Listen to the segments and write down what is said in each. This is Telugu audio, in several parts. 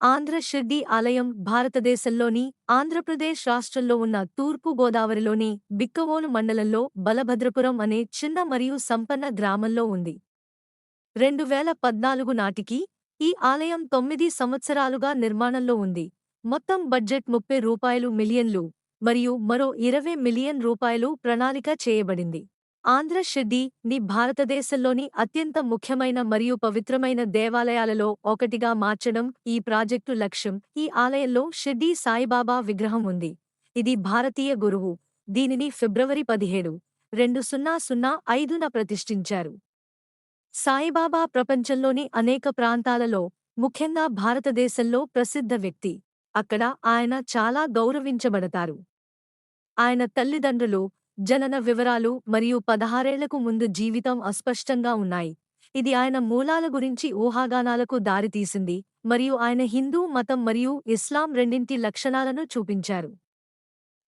ఆంధ్ర షిర్డి ఆలయం భారతదేశంలోని ఆంధ్రప్రదేశ్ రాష్ట్రంలో ఉన్న తూర్పు గోదావరిలోని బిక్కవోలు మండలంలో బలభద్రపురం అనే చిన్న మరియు సంపన్న గ్రామంలో ఉంది. రెండు వేల పద్నాలుగు నాటికి ఈ ఆలయం తొమ్మిది సంవత్సరాలుగా నిర్మాణంలో ఉంది. మొత్తం బడ్జెట్ ముప్పై రూపాయలు మిలియన్లు మరియు మరో ఇరవై మిలియన్ రూపాయలు ప్రణాళిక చేయబడింది. ఆంధ్ర షిర్డీ ని భారతదేశంలోని అత్యంత ముఖ్యమైన మరియు పవిత్రమైన దేవాలయాలలో ఒకటిగా మార్చడం ఈ ప్రాజెక్టు లక్ష్యం. ఈ ఆలయంలో షిర్డీ సాయిబాబా విగ్రహం ఉంది. ఇది భారతీయ గురువు. దీనిని ఫిబ్రవరి పదిహేడు రెండు సున్నా సున్నా ఐదున ప్రతిష్ఠించారు. సాయిబాబా ప్రపంచంలోని అనేక ప్రాంతాలలో ముఖ్యంగా భారతదేశంలో ప్రసిద్ధ వ్యక్తి. అక్కడ ఆయన చాలా గౌరవించబడతారు. ఆయన తల్లిదండ్రులు జనన వివరాలు మరియు పదహారేళ్ళకు ముందు జీవితం అస్పష్టంగా ఉన్నాయి. ఇది ఆయన మూలాల గురించి ఊహాగానాలకు దారితీసింది మరియు ఆయన హిందూ మతం మరియు ఇస్లాం రెండింటి లక్షణాలను చూపించారు.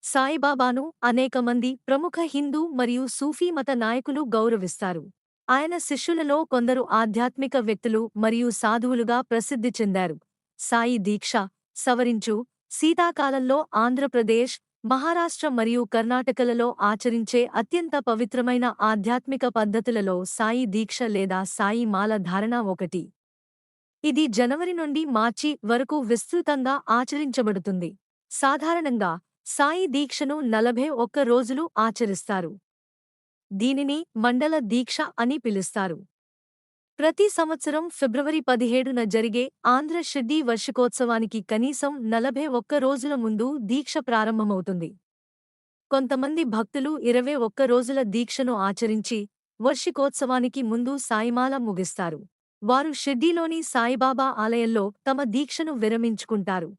సాయిబాబాను అనేక మంది ప్రముఖ హిందూ మరియు సూఫీ మత నాయకులు గౌరవిస్తారు. ఆయన శిష్యులలో కొందరు ఆధ్యాత్మిక వ్యక్తులు మరియు సాధువులుగా ప్రసిద్ధి చెందారు. సాయి దీక్ష సవరించు శీతాకాలంలో ఆంధ్రప్రదేశ్ మహారాష్ట్ర మరియు కర్ణాటకలలో ఆచరించే అత్యంత పవిత్రమైన ఆధ్యాత్మిక పద్ధతులలో సాయి దీక్ష లేదా సాయి మాల ధారణ ఒకటి. ఇది జనవరి నుండి మార్చి వరకు విస్తృతంగా ఆచరించబడుతుంది. సాధారణంగా సాయి దీక్షను నలభై ఒక్క రోజులు ఆచరిస్తారు. దీనిని మండల దీక్ష అని పిలుస్తారు. ప్రతి సంవత్సరం ఫిబ్రవరి పదిహేడున జరిగే ఆంధ్ర షిడ్డీ వర్షికోత్సవానికి కనీసం నలభై ఒక్క రోజుల ముందు దీక్ష ప్రారంభమవుతుంది. కొంతమంది భక్తులు ఇరవై ఒక్క రోజుల దీక్షను ఆచరించి వర్షికోత్సవానికి ముందు సాయిమాల ముగిస్తారు. వారు షిడ్డీలోని సాయిబాబా ఆలయంలో తమ దీక్షను విరమించుకుంటారు.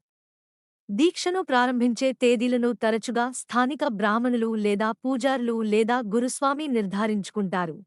దీక్షను ప్రారంభించే తేదీలను తరచుగా స్థానిక బ్రాహ్మణులు లేదా పూజారులు లేదా గురుస్వామి నిర్ధారించుకుంటారు.